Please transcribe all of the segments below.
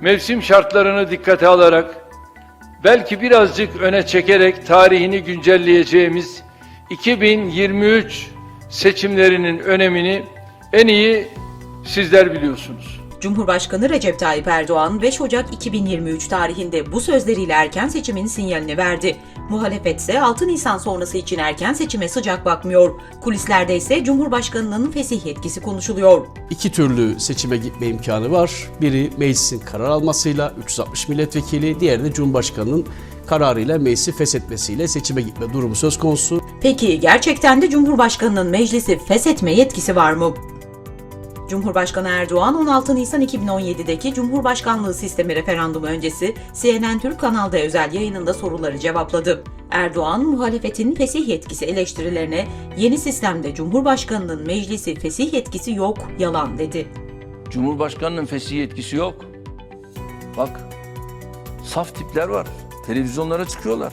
mevsim şartlarını dikkate alarak belki birazcık öne çekerek tarihini güncelleyeceğimiz 2023 seçimlerinin önemini en iyi sizler biliyorsunuz. Cumhurbaşkanı Recep Tayyip Erdoğan 5 Ocak 2023 tarihinde bu sözleriyle erken seçimin sinyalini verdi. Muhalefet ise 6 Nisan sonrası için erken seçime sıcak bakmıyor. Kulislerde ise Cumhurbaşkanının fesih yetkisi konuşuluyor. İki türlü seçime gitme imkanı var. Biri meclisin karar almasıyla 360 milletvekili, diğeri de Cumhurbaşkanı'nın kararıyla meclisi feshetmesiyle seçime gitme durumu söz konusu. Peki gerçekten de Cumhurbaşkanının meclisi feshetme yetkisi var mı? Cumhurbaşkanı Erdoğan 16 Nisan 2017'deki Cumhurbaşkanlığı sistemi referandumu öncesi CNN Türk kanalda özel yayınında soruları cevapladı. Erdoğan, muhalefetin fesih yetkisi eleştirilerine yeni sistemde Cumhurbaşkanının meclisi fesih yetkisi yok, yalan dedi. Cumhurbaşkanının fesih yetkisi yok. Bak, saf tipler var. Televizyonlara çıkıyorlar.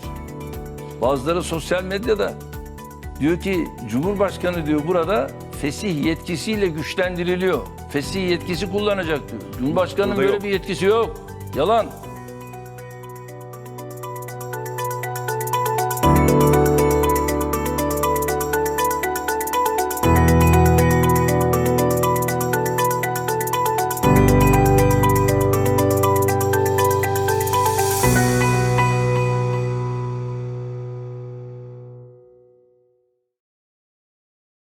Bazıları sosyal medyada. Diyor ki Cumhurbaşkanı diyor burada fesih yetkisiyle güçlendiriliyor. Fesih yetkisi kullanacak diyor. Cumhurbaşkanının böyle bir yetkisi yok. Yalan.